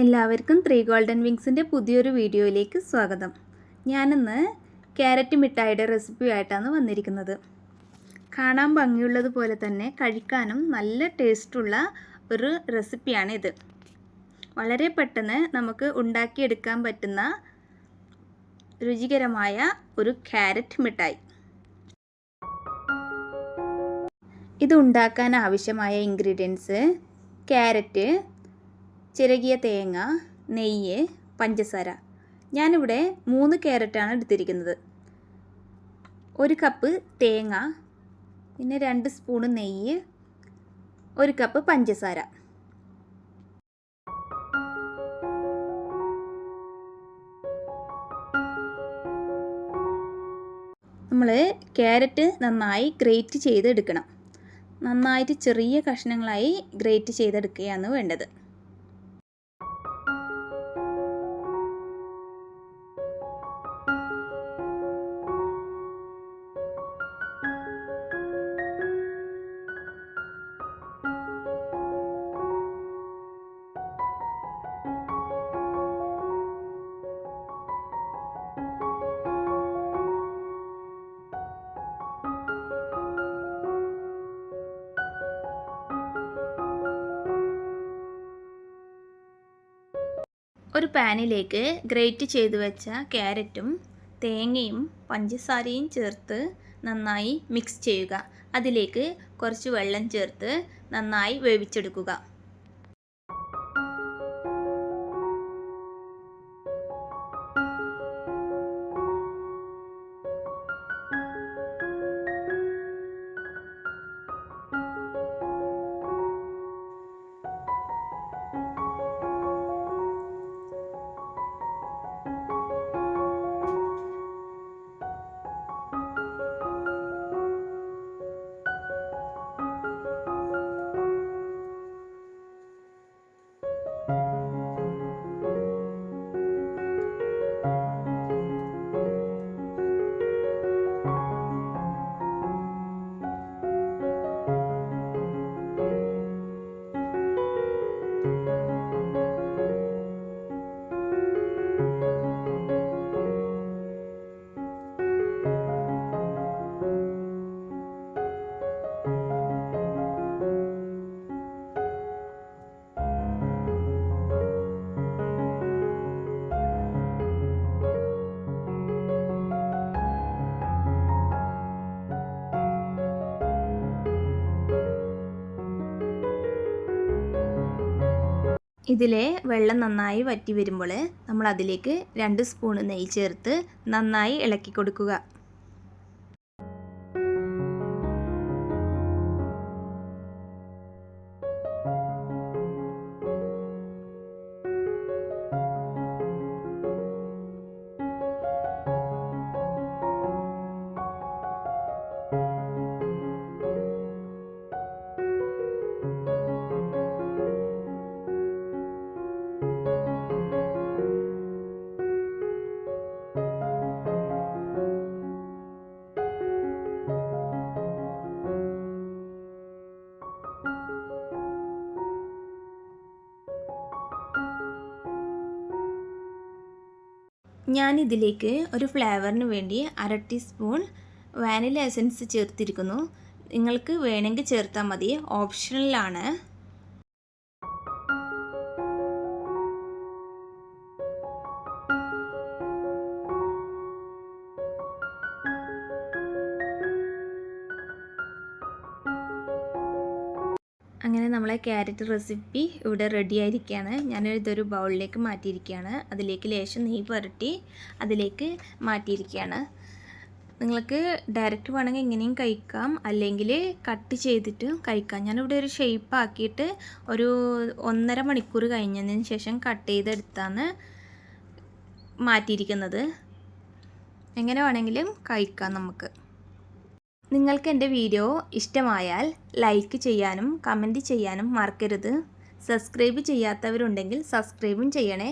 എല്ലാവർക്കും three golden വിങ്സിന്റെ പുതിയൊരു വീഡിയോയിലേക്ക് സ്വാഗതം. ഞാനിന്ന് ക്യാരറ്റ് മിഠായിയുടെ റെസിപ്പി ആയിട്ടാണ് വന്നിരിക്കുന്നത്. കാണാൻ ഭംഗിയുള്ളതുപോലെ തന്നെ കഴിക്കാനും നല്ല ടേസ്റ്റുള്ള ഒരു റെസിപ്പിയാണ് ഇത്. വളരെ പെട്ടെന്ന് നമുക്ക് ഉണ്ടാക്കിയെടുക്കാൻ പറ്റുന്ന രുചികരമായ ഒരു ക്യാരറ്റ് മിഠായി. ഇത് ഉണ്ടാക്കാൻ ആവശ്യമായ ഇൻഗ്രീഡിയൻസ് ക്യാരറ്റ് ചിരകിയ തേങ്ങ നെയ്യ് പഞ്ചസാര. ഞാനിവിടെ മൂന്ന് ക്യാരറ്റാണ് എടുത്തിരിക്കുന്നത്. ഒരു കപ്പ് തേങ്ങ പിന്നെ രണ്ട് സ്പൂണ് നെയ്യ് ഒരു കപ്പ് പഞ്ചസാര. നമ്മൾ ക്യാരറ്റ് നന്നായി ഗ്രേറ്റ് ചെയ്തെടുക്കണം. നന്നായിട്ട് ചെറിയ കഷ്ണങ്ങളായി ഗ്രേറ്റ് ചെയ്തെടുക്കുകയാണ് വേണ്ടത്. ഒരു പാനിലേക്ക് ഗ്രേറ്റ് ചെയ്ത് വെച്ച ക്യാരറ്റും തേങ്ങയും പഞ്ചസാരയും ചേർത്ത് നന്നായി മിക്സ് ചെയ്യുക. അതിലേക്ക് കുറച്ച് വെള്ളം ചേർത്ത് നന്നായി വേവിച്ചെടുക്കുക. ഇതിലെ വെള്ളം നന്നായി വറ്റി വരുമ്പോൾ നമ്മൾ അതിലേക്ക് രണ്ട് സ്പൂൺ നെയ്യ് ചേർത്ത് നന്നായി ഇളക്കി കൊടുക്കുക. ഞാൻ ഇതിലേക്ക് ഒരു ഫ്ലേവറിന് വേണ്ടി അര ടീസ്പൂൺ വാനില എസൻസ് ചേർത്തിരിക്കുന്നു. നിങ്ങൾക്ക് വേണമെങ്കിൽ ചേർത്താൽ മതി. ഓപ്ഷണലാണ്. അങ്ങനെ നമ്മളെ ക്യാരറ്റ് റെസിപ്പി ഇവിടെ റെഡി ആയിരിക്കുകയാണ് ഞാൻ ഇതൊരു ബൗളിലേക്ക് മാറ്റിയിരിക്കുകയാണ് അതിലേക്ക് ലേശം നെയ്യ് പുരട്ടി അതിലേക്ക് മാറ്റിയിരിക്കുകയാണ് നിങ്ങൾക്ക് ഡയറക്റ്റ് വേണമെങ്കിൽ ഇങ്ങനെയും കഴിക്കാം. അല്ലെങ്കിൽ കട്ട് ചെയ്തിട്ട് കഴിക്കാം. ഞാനിവിടെ ഒരു ഷേപ്പ് ആക്കിയിട്ട് ഒരു ഒന്നര മണിക്കൂർ കഴിഞ്ഞതിന് ശേഷം കട്ട് ചെയ്തെടുത്താണ് മാറ്റിയിരിക്കുന്നത്. എങ്ങനെ വേണമെങ്കിലും കഴിക്കാം നമുക്ക്. നിങ്ങൾക്ക് എന്റെ വീഡിയോ ഇഷ്ടമായാൽ ലൈക്ക് ചെയ്യാനും കമന്റ് ചെയ്യാനും മറക്കരുത്. സബ്സ്ക്രൈബ് ചെയ്യാത്തവരുണ്ടെങ്കിൽ സബ്സ്ക്രൈബും ചെയ്യണേ.